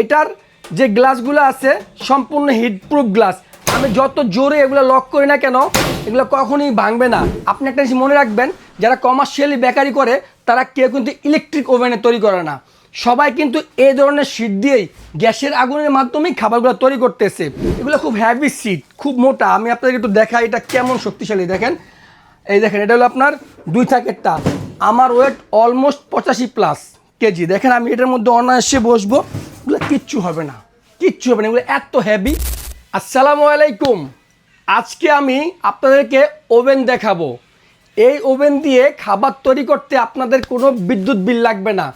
এটার যে গ্লাসগুলো আছে, সম্পূর্ণ হিটপ্রুফ গ্লাস আমি যত জোরে এগুলো লক করি না কেন, এগুলো কখনোই ভাঙবে না। আপনি একটা জিনিস মনে রাখবেন, যারা কমার্শিয়ালি বেকারি করে, তারা কেউ কিন্তু ইলেকট্রিক ওভেনে তৈরি করে না। সবাই কিন্তু এই ধরনের শীট দিয়েই গ্যাসের আগুনের মাধ্যমেই খাবারগুলো তৈরি করতেছে। এগুলো খুব হ্যাভি শীট খুব মোটা। আমি আপনাদেরকে একটু দেখাই, এটা কেমন শক্তিশালী দেখেন। এই দেখেন, এটা হলো আপনার দুই থাকেরটা। আমার ওয়েট অলমোস্ট পঁচাশি প্লাস কেজি। দেখেন, আমি এটার মধ্যে অনায়াসে বসবো। কিচ্ছু হবে না। কিচ্ছু হবে না। এগুলো এত হেভি আসসালামু আলাইকুম। আজকে আমি আপনাদেরকে ওভেন দেখাবো। এই ওভেন দিয়ে খাবার তৈরি করতে আপনাদের কোনো বিদ্যুৎ বিল লাগবে না।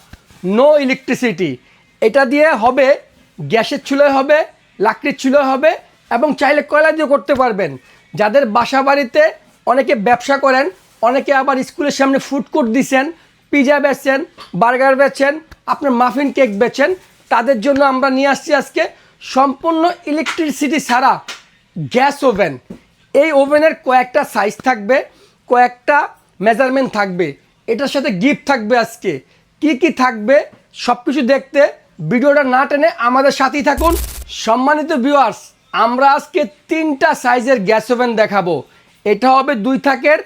নো ইলেকট্রিসিটি এটা দিয়ে হবে, গ্যাসের চুলোয় হবে, লাকড়ির চুলোয় হবে এবং চাইলে কয়লা দিয়ে করতে পারবেন। যাদের বাসা বাড়িতে অনেকে ব্যবসা করেন, অনেকে আবার স্কুলের সামনে ফুড কোর্ট দিছেন পিজা বেচেন বার্গার বেচেন আপনার মাফিন কেক বেচেন তাদের জন্য আমরা নিয়ে আসছি আজকে সম্পূর্ণ ইলেকট্রিসিটি ছাড়া গ্যাস ওভেন এই ওভেনের কয়েকটা সাইজ থাকবে, কয়েকটা মেজারমেন্ট থাকবে। এটার সাথে গিফট থাকবে আজকে। কি কি থাকবে সব কিছু দেখতে ভিডিওটা না টেনে আমাদের সাথেই থাকুন। সম্মানিত ভিউয়ার্স আমরা আজকে তিনটা সাইজের গ্যাস ওভেন দেখাবো। এটা হবে দুই থাকের,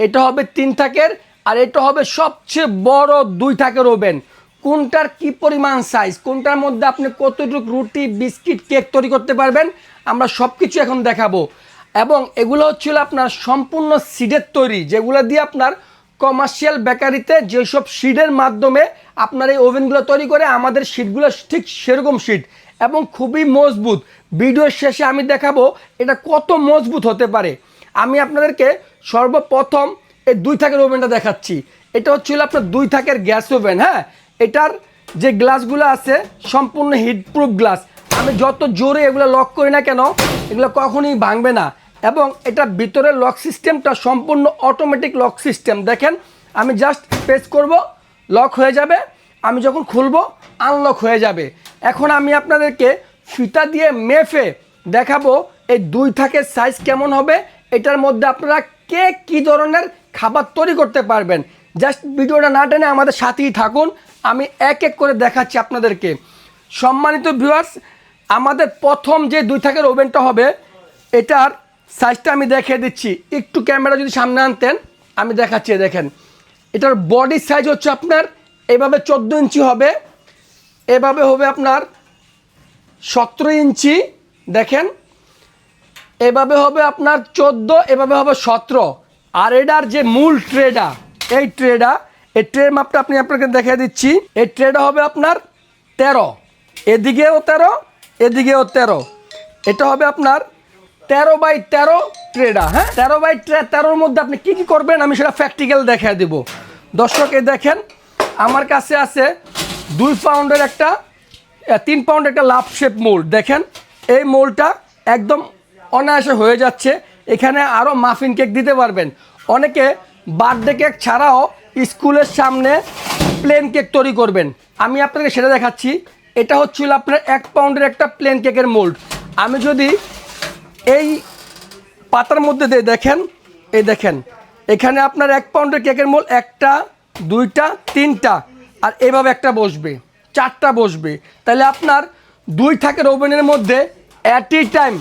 এটা হবে তিন থাকের, আর এটা হবে সবচেয়ে বড় দুই থাকের ওভেন কোনটার কি পরিমাণ সাইজ কোনটার মধ্যে আপনি কতটুকু রুটি, বিস্কিট কেক তৈরি করতে পারবেন? আমরা সব কিছু এখন দেখাবো। এবং এগুলো হচ্ছিল আপনার সম্পূর্ণ সিডের তৈরি, যেগুলো দিয়ে আপনার কমার্শিয়াল বেকারিতে যেসব শিটের মাধ্যমে আপনার এই ওভেনগুলো তৈরি করে, আমাদের শিটগুলো ঠিক সেরকম শিট এবং খুবই মজবুত। ভিডিওর শেষে আমি দেখাবো এটা কত মজবুত হতে পারে। আমি আপনাদেরকে সর্বপ্রথম এই দুই থাকের ওভেনটা দেখাচ্ছি। এটা হচ্ছিল আপনার দুই থাকের গ্যাস ওভেন হ্যাঁ? এটার যে গ্লাসগুলো আছে, সম্পূর্ণ হিটপ্রুফ গ্লাস আমি যত জোরে এগুলো লক করি না কেন, এগুলো কখনোই ভাঙবে না। এবং এটা ভিতরের লক সিস্টেমটা সম্পূর্ণ অটোমেটিক লক সিস্টেম দেখেন, আমি জাস্ট প্রেস করব লক হয়ে যাবে। আমি যখন খুলব আনলক হয়ে যাবে। এখন আমি আপনাদেরকে ফিতা দিয়ে মেফে দেখাবো এই দুই থাকের সাইজ কেমন হবে। এটার মধ্যে আপনারা কে কী ধরনের খাবার তৈরি করতে পারবেন। জাস্ট ভিডিওটা না টেনে আমাদের সাথেই থাকুন। আমি এক এক করে দেখাচ্ছি আপনাদেরকে। সম্মানিত ভিউয়ার্স আমাদের প্রথম যে দুই থাকের ওভেনটা হবে, এটার সাইজটা আমি দেখিয়ে দিচ্ছি। একটু ক্যামেরা যদি সামনে আনতেন, আমি দেখাচ্ছি দেখেন। এটার বডি সাইজ হচ্ছে আপনার, এভাবে চোদ্দ ইঞ্চি হবে। এভাবে হবে আপনার সতেরো ইঞ্চি, দেখেন। এভাবে হবে আপনার চোদ্দ, এভাবে হবে সতেরো। আর এটার যে মূল ট্রেডা এই ট্রেডা এই ট্রের মাপটা আপনি আপনাকে দেখিয়ে দিচ্ছি। এই ট্রেডা হবে আপনার তেরো। এদিকেও তেরো এদিকেও তেরো। এটা হবে আপনার তেরো বাই তেরো ট্রেডা হ্যাঁ? তেরো বাই তেরোর মধ্যে আপনি কী কী করবেন আমি সেটা প্র্যাকটিক্যাল দেখিয়ে দেব। দর্শকে দেখেন, আমার কাছে আছে দুই পাউন্ডের একটা তিন পাউন্ড একটা লাভ শেপ মোল। দেখেন, এই মোলটা একদম অনায়াসে হয়ে যাচ্ছে। এখানে আরও মাফিন কেক দিতে পারবেন। অনেকে বার্থডে কেক ছাড়াও স্কুলের সামনে প্লেন কেক তৈরি করবেন। আমি আপনাকে সেটা দেখাচ্ছি। এটা হচ্ছিল আপনার এক পাউন্ডের একটা প্লেন কেকের মোল্ড আমি যদি এই পাতার মধ্যে দিয়ে দেখেন, এই দেখেন, এখানে আপনার এক পাউন্ডের কেকের মোল একটা, দুইটা, তিনটা, আর এভাবে একটা বসবে, চারটা বসবে। তাহলে আপনার দুই থাকের ওভেনের মধ্যে অ্যাট এ টাইম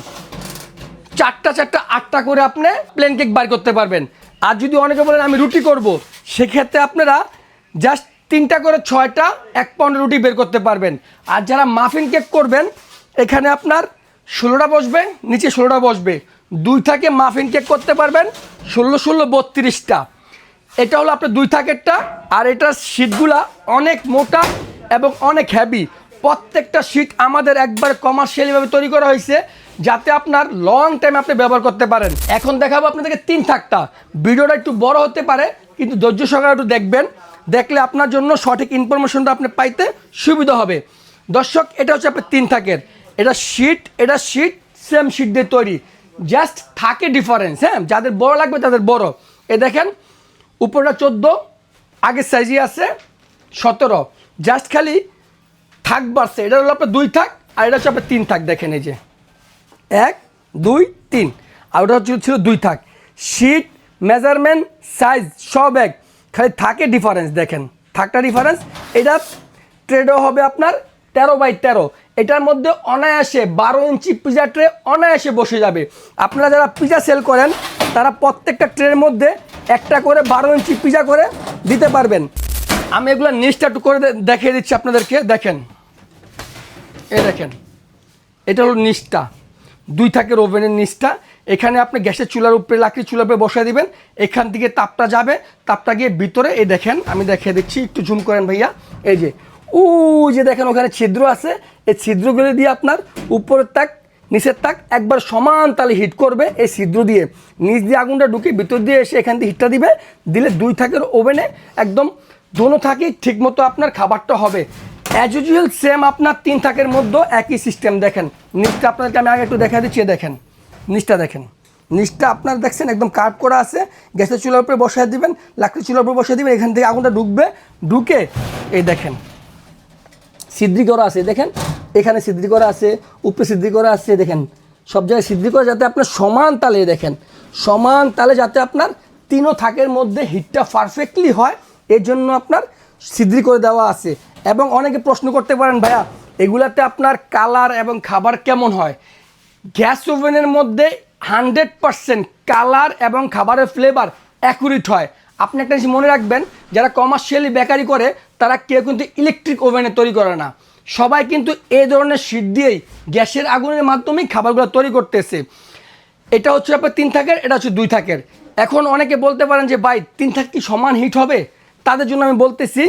চারটা চারটা, আটটা করে আপনি প্লেন কেক বার করতে পারবেন। আর যদি অনেকে বলেন আমি রুটি করব, সেক্ষেত্রে আপনারা জাস্ট তিনটা করে ছয়টা এক পাউন্ড রুটি বের করতে পারবেন। আর যারা মাফিন কেক করবেন, এখানে আপনার ষোলোটা বসবে, নিচে ষোলোটা বসবে। দুই থাকে মাফিন কেক করতে পারবেন, ষোলো ষোলো বত্রিশটা। এটা হলো আপনার দুই থাকেরটা, আর এটার শীটগুলা অনেক মোটা এবং অনেক হ্যাভি প্রত্যেকটা শীট আমাদের একবার কমার্শিয়ালিভাবে তৈরি করা হয়েছে। যাতে আপনার লং টাইম আপনি ব্যবহার করতে পারেন। এখন দেখাবো আপনাদেরকে তিন থাকটা ভিডিওটা একটু বড় হতে পারে, কিন্তু ধৈর্য সহকারে একটু দেখবেন। দেখলে আপনার জন্য সঠিক ইনফরমেশনটা আপনি পাইতে সুবিধা হবে। দর্শক, এটা হচ্ছে আপনার তিন থাকের। এটা শীট এটা শীট সেম শীট দিয়ে তৈরি। জাস্ট থাকে ডিফারেন্স হ্যাঁ? যাদের বড় লাগবে তাদের বড়। এ দেখেন, উপরটা চোদ্দ, আগের সাইজই আছে সতেরো। জাস্ট খালি থাক বাড়ছে। এটা হলো আপনার দুই থাক, আর এটা হচ্ছে আপনার তিন থাক, দেখেন এই যে। এক, দুই, তিন। আর ওটা হচ্ছে ছিল দুই থাক। শিট মেজারমেন্ট সাইজ সব এক। খালি থাকে ডিফারেন্স দেখেন। থাকটা ডিফারেন্স এটা ট্রেডও হবে আপনার তেরো বাই তেরো। এটার মধ্যে অনায়াসে বারো ইঞ্চি পিজা ট্রে অনায়াসে বসে যাবে। আপনারা যারা পিজা সেল করেন, তারা প্রত্যেকটা ট্রের মধ্যে একটা করে বারো ইঞ্চি পিজা করে দিতে পারবেন। আমি এগুলো নিচটা করে দেখিয়ে দিচ্ছি আপনাদেরকে। দেখেন। এ দেখেন। এটা হলো নিচটা দুই থাকের ওভেনের নিচটা। এখানে আপনি গ্যাসের চুলার উপরে লাকড়ি চুলার উপরে বসায় দিবেন। এখান থেকে তাপটা যাবে। তাপটা গিয়ে ভিতরে, এই দেখেন, আমি দেখিয়ে দিচ্ছি, একটু জুম করেন ভাইয়া। এই যে ও যে দেখেন, ওখানে ছিদ্র আছে। এই ছিদ্রগুলো দিয়ে আপনার উপরের তাক, নিচের তাক একবার সমান তালে হিট করবে এই ছিদ্র দিয়ে। নিচ দিয়ে আগুনটা ঢুকে ভিতর দিয়ে এসে এখান থেকে হিটটা দিবে। দিলে দুই থাকের ওভেনে একদম দোনো থাকি ঠিকমতো আপনার খাবারটা হবে। অ্যাজ ইউজুয়াল সেম আপনার তিন থাকের মধ্যে একই সিস্টেম দেখেন। নিচটা আপনাদেরকে আমি আগে একটু দেখা দিচ্ছি দেখেন। নিচটা দেখেন। নিচটা আপনার দেখছেন, একদম কাট করা আছে, গ্যাসের চুলার উপরে বসায় দিবেন লাকড়ি চুলার উপরে বসায় দিবেন, এখান থেকে আগুনটা ঢুকবে, ঢুকে, এই দেখেন। সিদ্ধি করা আছে, দেখেন। এখানে সিদ্ধি করা আছে, উপরে সিদ্ধি করা আছে, দেখেন। সব জায়গায় সিদ্ধি করা যাতে আপনার সমান তালে, দেখেন। সমান তালে যাতে আপনার তিনও থাকের মধ্যে হিটটা পারফেক্টলি হয়, এর জন্য আপনার সিদ্ধি করে দেওয়া আছে। এবং অনেকে প্রশ্ন করতে পারেন, ভাইয়া, এগুলাতে আপনার কালার এবং খাবার কেমন হয়? গ্যাস ওভেনের মধ্যে হান্ড্রেড পারসেন্ট কালার এবং খাবারের ফ্লেভার অ্যাকুরেট হয়। আপনি একটা জিনিস মনে রাখবেন, যারা কমার্শিয়ালি বেকারি করে, তারা কেউ কিন্তু ইলেকট্রিক ওভেনে তৈরি করে না। সবাই কিন্তু এই ধরনের শীত দিয়েই গ্যাসের আগুনের মাধ্যমেই খাবারগুলো তৈরি করতেছে। এটা হচ্ছে আপনার তিন থাকের, এটা হচ্ছে দুই থাকের। এখন অনেকে বলতে পারেন যে, ভাই, তিন থাক কি সমান হিট হবে? তাদের জন্য আমি বলতেছি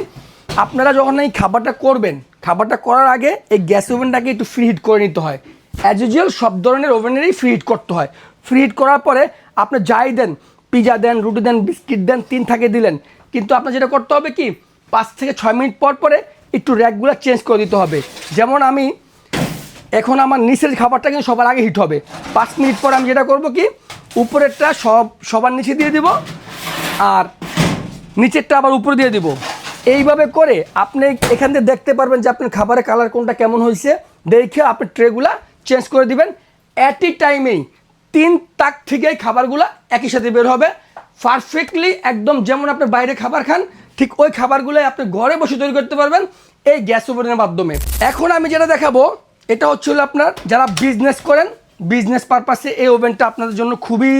আপনারা যখন এই খাবারটা করবেন, খাবারটা করার আগে এই গ্যাস ওভেনটাকে একটু ফ্রি হিট করে নিতে হয়। অ্যাজ ইউজুয়াল সব ধরনের ওভেনেরই ফ্রি হিট করতে হয়। ফ্রি হিট করার পরে আপনি যাই দেন পিজা দেন, রুটি দেন বিস্কিট দেন, তিন থাকে দিলেন। কিন্তু আপনার যেটা করতে হবে কি, পাঁচ থেকে ছয় মিনিট পর পরে একটু র্যাকগুলো চেঞ্জ করে দিতে হবে। যেমন আমি এখন আমার নিচের খাবারটা কিন্তু সবার আগে হিট হবে। পাঁচ মিনিট পর আমি যেটা করব কি, উপরেরটা সব, সবার নিচে দিয়ে দিব, আর নিচেরটা আবার উপরে দিয়ে দিব। এইভাবে করে আপনি এখান থেকে দেখতে পারবেন যে আপনার খাবারের কালার কোনটা কেমন হয়েছে। দেখে আপনি ট্রেগুলা চেঞ্জ করে দিবেন। অ্যাট টাইমেই তিন তাক থেকেই খাবারগুলা একই সাথে বের হবে। পারফেক্টলি একদম যেমন আপনি বাইরে খাবার খান, ঠিক ওই খাবারগুলোই আপনি ঘরে বসে তৈরি করতে পারবেন এই গ্যাস ওভেনের মাধ্যমে। এখন আমি যেটা দেখাবো, এটা হচ্ছে আপনার যারা বিজনেস করেন বিজনেস পারপাসে এই ওভেনটা আপনাদের জন্য খুবই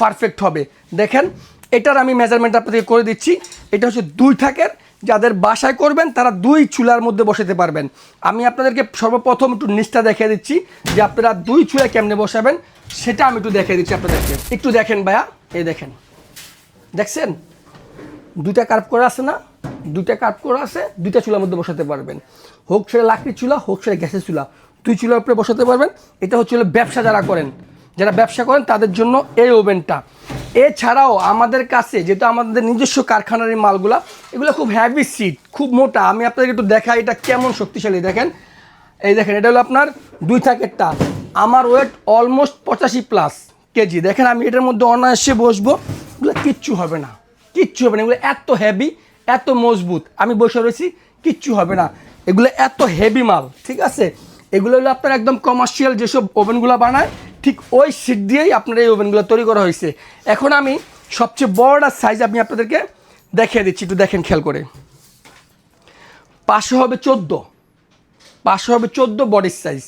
পারফেক্ট হবে। দেখেন, এটার আমি মেজারমেন্ট আপনাদেরকে করে দিচ্ছি। এটা হচ্ছে দুই থাকের যাদের বাসায় করবেন, তারা দুই চুলার মধ্যে বসাতে পারবেন। আমি আপনাদেরকে সর্বপ্রথম একটু নিচটা দেখিয়ে দিচ্ছি যে আপনারা দুই চুলা কেমনে বসাবেন, সেটা আমি একটু দেখিয়ে দিচ্ছি আপনাদেরকে। একটু দেখেন ভাইয়া, এই দেখেন। দেখছেন? দুইটা কার্ভ করা আছে না? দুইটা কার্ভ করা আছে, দুইটা চুলার মধ্যে বসাতে পারবেন। হোক সেটা লাকড়ির চুলা, হোক সেটা গ্যাসের চুলা। দুই চুলার উপরে বসাতে পারবেন। এটা হচ্ছে ব্যবসা যারা করেন। যারা ব্যবসা করেন, তাদের জন্য এই ওভেনটা। এছাড়াও আমাদের কাছে যেহেতু আমাদের নিজস্ব কারখানার এই মালগুলা, এগুলো খুব হ্যাভি সিট খুব মোটা। আমি আপনাদেরকে একটু দেখাই এটা কেমন শক্তিশালী, দেখেন। এই দেখেন, এটা হলো আপনার দুই থাকেরটা। আমার ওয়েট অলমোস্ট পঁচাশি প্লাস কেজি। দেখেন, আমি এটার মধ্যে অনায়াসে বসবো। এগুলো কিচ্ছু হবে না। কিচ্ছু হবে না। এগুলো এত হেভি এত মজবুত। আমি বসে রয়েছি, কিচ্ছু হবে না। এগুলো এত হেভি মাল, ঠিক আছে? এগুলো হলো আপনার একদম কমার্শিয়াল যেসব ওভেনগুলো বানায় ঠিক ওই সিট দিয়েই আপনার এই ওভেনগুলো তৈরি করা হয়েছে। এখন আমি সবচেয়ে বড় সাইজ আমি আপনাদেরকে দেখিয়ে দিচ্ছি, একটু দেখেন খেয়াল করে। পাশে হবে চোদ্দ। পাশে হবে চোদ্দ বডির সাইজ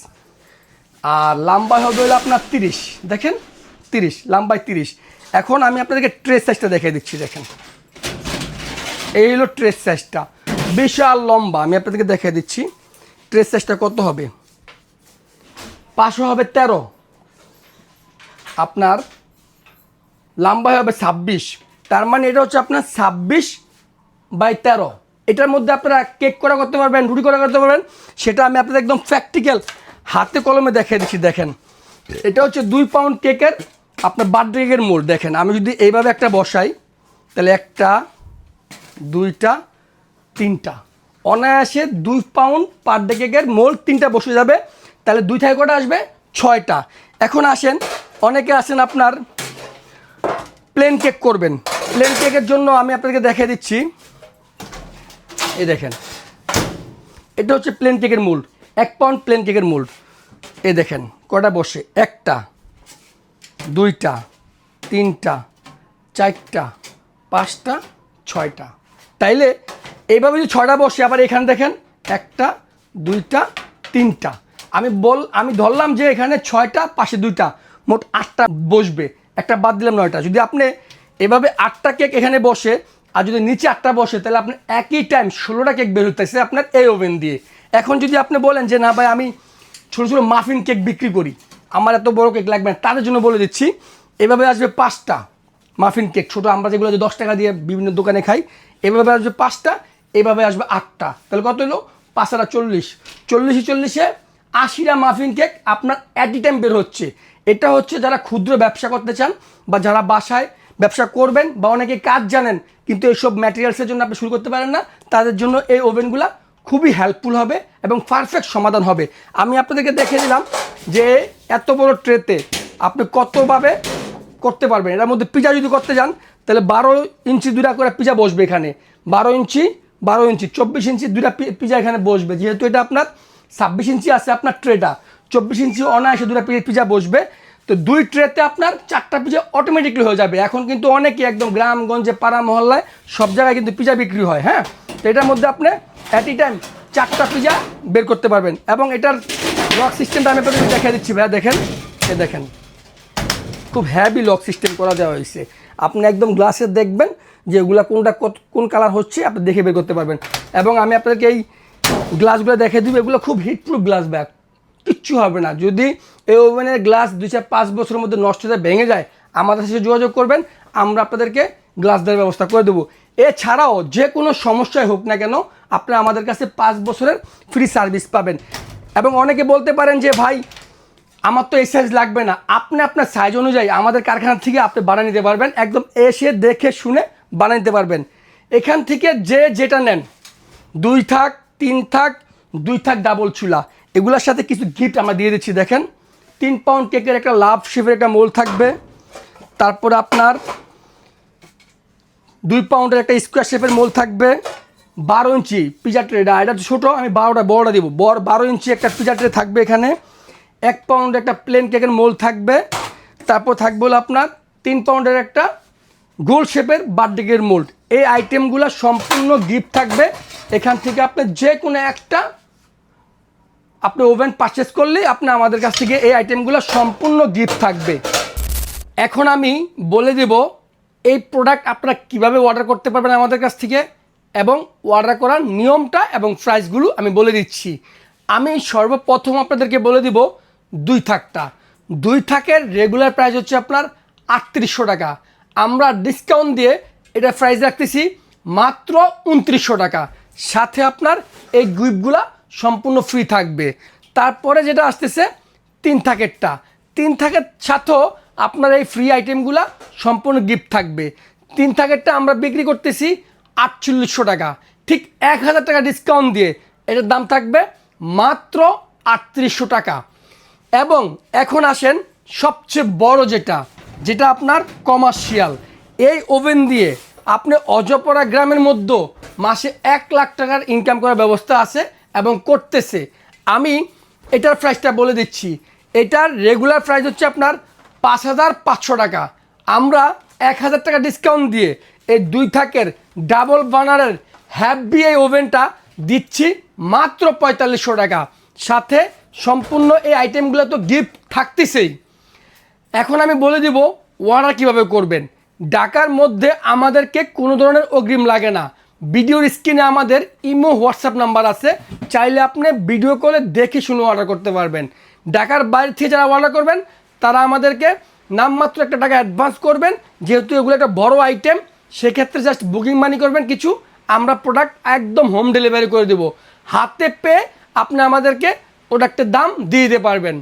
আর লম্বায় হবে হলো আপনার তিরিশ। দেখেন? তিরিশ লম্বায় তিরিশ। এখন আমি আপনাদেরকে ট্রেস সাইজটা দেখিয়ে দিচ্ছি, দেখেন। এই হলো ট্রেস সাইজটা বিশাল লম্বা, আমি আপনাদেরকে দেখিয়ে দিচ্ছি। ট্রেস সাইজটা কত হবে? পাঁচশো হবে তেরো। আপনার লম্বায় হবে ছাব্বিশ। তার মানে এটা হচ্ছে আপনার ছাব্বিশ বাই তেরো। এটার মধ্যে আপনারা কেক করা করতে পারবেন, রুটি করা করতে পারবেন। সেটা আমি আপনাদের একদম প্র্যাকটিক্যাল হাতে কলমে দেখিয়ে দিচ্ছি, দেখেন। এটা হচ্ছে দুই পাউন্ড কেকের আপনার বার্থডে কেকের মোল্ড দেখেন। আমি যদি এইভাবে একটা বসাই, তাহলে একটা, দুইটা, তিনটা। অনায়াসে দুই পাউন্ড পার ডে কেকের মোল্ড তিনটা বসে যাবে, তাহলে দুই থেকে কটা আসবে? ছয়টা। এখন আসেন অনেকে আসেন আপনার প্লেন কেক করবেন। প্লেন কেকের জন্য আমি আপনাকে দেখিয়ে দিচ্ছি। এই দেখেন। এটা হচ্ছে প্লেন কেকের মূল এক পাউন্ড প্লেন কেকের মূল এই দেখেন, কটা বসে? একটা, দুইটা, তিনটা, চারটা, পাঁচটা, ছয়টা। তাইলে এইভাবে যদি ছয়টা বসে, আবার এখানে দেখেন, একটা, দুইটা, তিনটা। আমি বল আমি ধরলাম যে এখানে ছয়টা, পাশে দুইটা। মোট আটটা বসবে। একটা বাদ দিলাম নয়টা। যদি আপনি এভাবে আটটা কেক এখানে বসে, আর যদি নিচে আটটা বসে, তাহলে আপনি একই টাইম ষোলোটা কেক বের হতেছে আপনার এই ওভেন দিয়ে। এখন যদি আপনি বলেন যে, না ভাই, আমি ছোটো ছোটো মাফিন কেক বিক্রি করি, আমার এত বড় কেক লাগবে না, তাদের জন্য বলে দিচ্ছি, এভাবে আসবে পাঁচটা মাফিন কেক ছোটো আমরা যেগুলো যে দশ টাকা দিয়ে বিভিন্ন দোকানে খাই, এভাবে আসবে পাঁচটা, এভাবে আসবে আটটা। তাহলে কত হলো পাঁচটা চল্লিশ। চল্লিশে চল্লিশে আশিটা মাফিন কেক আপনার অ্যাট টাইম বের হচ্ছে। এটা হচ্ছে যারা ক্ষুদ্র ব্যবসা করতে চান বা যারা বাসায় ব্যবসা করবেন বা অনেকে কাজ জানেন, কিন্তু এইসব ম্যাটেরিয়ালসের জন্য আপনি শুরু করতে পারেন না, তাদের জন্য এই ওভেনগুলা খুবই হেল্পফুল হবে এবং পারফেক্ট সমাধান হবে। আমি আপনাদেরকে দেখে দিলাম যে এত বড় ট্রেতে আপনি কতভাবে করতে পারবেন। এটার মধ্যে পিজা যদি করতে যান, তাহলে বারো ইঞ্চি দুটা করে পিজা বসবে এখানে। বারো ইঞ্চি বারো ইঞ্চি, চব্বিশ ইঞ্চি দুটা পিজা এখানে বসবে। যেহেতু এটা আপনার ছাব্বিশ ইঞ্চি আছে আপনার ট্রেটা চব্বিশ ইঞ্চি অনায়াসে দুটা পিজা বসবে। তো দুই ট্রেতে আপনার চারটা পিজা অটোমেটিকলি হয়ে যাবে। এখন কিন্তু অনেকে একদম গ্রামগঞ্জে, পাড়া মহল্লায় সব জায়গায় কিন্তু পিজা বিক্রি হয় হ্যাঁ? তো এটার মধ্যে আপনি অ্যাট টাইম চারটা পিজা বের করতে পারবেন এবং এটার লক সিস্টেমটা আমি আপনাদের দেখে দিচ্ছি ভাইয়া, দেখেন? এ দেখেন। খুব হ্যাভি লক সিস্টেম করা দেওয়া হয়েছে। আপনি একদম গ্লাসে দেখবেন যে এগুলা কোনটা কত কোন কালার হচ্ছে, আপনি দেখে বের করতে পারবেন। এবং আমি আপনাদেরকে এই গ্লাসগুলো দেখে দিব, এগুলো খুব হিটপ্রুফ গ্লাস ব্যাগ কিচ্ছু হবে না। যদি এই ওভেনের গ্লাস দুই চার পাঁচ বছরের মধ্যে নষ্ট হয়ে ভেঙে যায়, আমাদের সাথে যোগাযোগ করবেন, আমরা আপনাদেরকে গ্লাস দেওয়ার ব্যবস্থা করে দেবো। এছাড়াও যে কোনো সমস্যায় হোক না কেন, আপনারা আমাদের কাছে পাঁচ বছরের ফ্রি সার্ভিস পাবেন। এবং অনেকে বলতে পারেন যে, ভাই, আমার তো এই সাইজ লাগবে না। আপনি আপনার সাইজ অনুযায়ী আমাদের কারখানা থেকে আপনি বানিয়ে নিতে পারবেন, একদম এসে দেখে শুনে বানিয়ে নিতে পারবেন। এখান থেকে যে যেটা নেন, দুই থাক, তিন থাক, দুই থাক ডাবল চুলা। এগুলোর সাথে কিছু গিফট আমরা দিয়ে দিচ্ছি, দেখেন। তিন পাউন্ড কেকের একটা লাভ শেপের একটা মোল থাকবে। তারপর আপনার দুই পাউন্ডের একটা স্কোয়ার শেপের মোল থাকবে। বারো ইঞ্চি পিজা ট্রেটা এটা ছোটো, আমি বারোটা, বড়টা দিব। বড়, বারো ইঞ্চি একটা পিজা ট্রে থাকবে এখানে। এক পাউন্ডের একটা প্লেন কেকের মোল থাকবে। তারপর থাকবে হলো আপনার তিন পাউন্ডের একটা গোল শেপের বার্থডে কেকের মোল্ড এই আইটেমগুলো সম্পূর্ণ গিফট থাকবে। এখান থেকে আপনি যে কোনো একটা আপনি ওভেন পারচেস করলেই আপনি আমাদের কাছ থেকে এই আইটেমগুলো সম্পূর্ণ গিফট থাকবে। এখন আমি বলে দেব এই প্রোডাক্ট আপনারা কীভাবে অর্ডার করতে পারবেন আমাদের কাছ থেকে এবং অর্ডার করার নিয়মটা এবং প্রাইসগুলো আমি বলে দিচ্ছি। আমি সর্বপ্রথম আপনাদেরকে বলে দিব দুই থাকটা। দুই থাকের রেগুলার প্রাইস হচ্ছে আপনার আটত্রিশশো টাকা। আমরা ডিসকাউন্ট দিয়ে এটা প্রাইস রাখতেছি মাত্র উনত্রিশশো টাকা। সাথে আপনার এই গিফটগুলা সম্পূর্ণ ফ্রি থাকবে। তারপরে যেটা আসতেছে, তিন থাকেরটা। তিন থাকের সাথেও আপনার এই ফ্রি আইটেমগুলা সম্পূর্ণ গিফট থাকবে। তিন থাকেরটা আমরা বিক্রি করতেছি আটচল্লিশশো টাকা। ঠিক এক হাজার টাকা ডিসকাউন্ট দিয়ে এটার দাম থাকবে মাত্র আটত্রিশশো টাকা। এবং এখন আসেন সবচেয়ে বড় যেটা যেটা আপনার কমার্শিয়াল এই ওভেন দিয়ে আপনি অজপরা গ্রামের মধ্যে মাসে এক লাখ টাকার ইনকাম করার ব্যবস্থা আছে। এবং করতেছে। আমি এটার প্রাইসটা বলে দিচ্ছি। এটার রেগুলার প্রাইস হচ্ছে আপনার পাঁচ হাজার পাঁচশো টাকা। আমরা এক হাজার টাকা ডিসকাউন্ট দিয়ে এই দুই থাকের ডাবল বানারের হ্যাপি এই ওভেনটা দিচ্ছি মাত্র পঁয়তাল্লিশশো টাকা। সাথে সম্পূর্ণ এই আইটেমগুলো তো গিফট থাকতেছেই। এখন আমি বলে দিব অর্ডার কীভাবে করবেন। ঢাকার মধ্যে আমাদেরকে কোনো ধরনের অগ্রিম লাগে না। ভিডিওর স্ক্রিনে আমাদের ইমো, হোয়াটসঅ্যাপ নাম্বার আছে। চাইলে আপনি ভিডিও কলে দেখে শুনে অর্ডার করতে পারবেন। ঢাকার বাইরে থেকে যারা অর্ডার করবেন, তারা আমাদেরকে নামমাত্র একটা টাকা অ্যাডভান্স করবেন। যেহেতু এগুলো একটা বড় আইটেম সেক্ষেত্রে জাস্ট বুকিং মানি করবেন কিছু। আমরা প্রোডাক্ট একদম হোম ডেলিভারি করে দেবো। হাতে পেয়ে আপনি আমাদেরকে প্রোডাক্টের দাম দিয়ে দিতে পারবেন।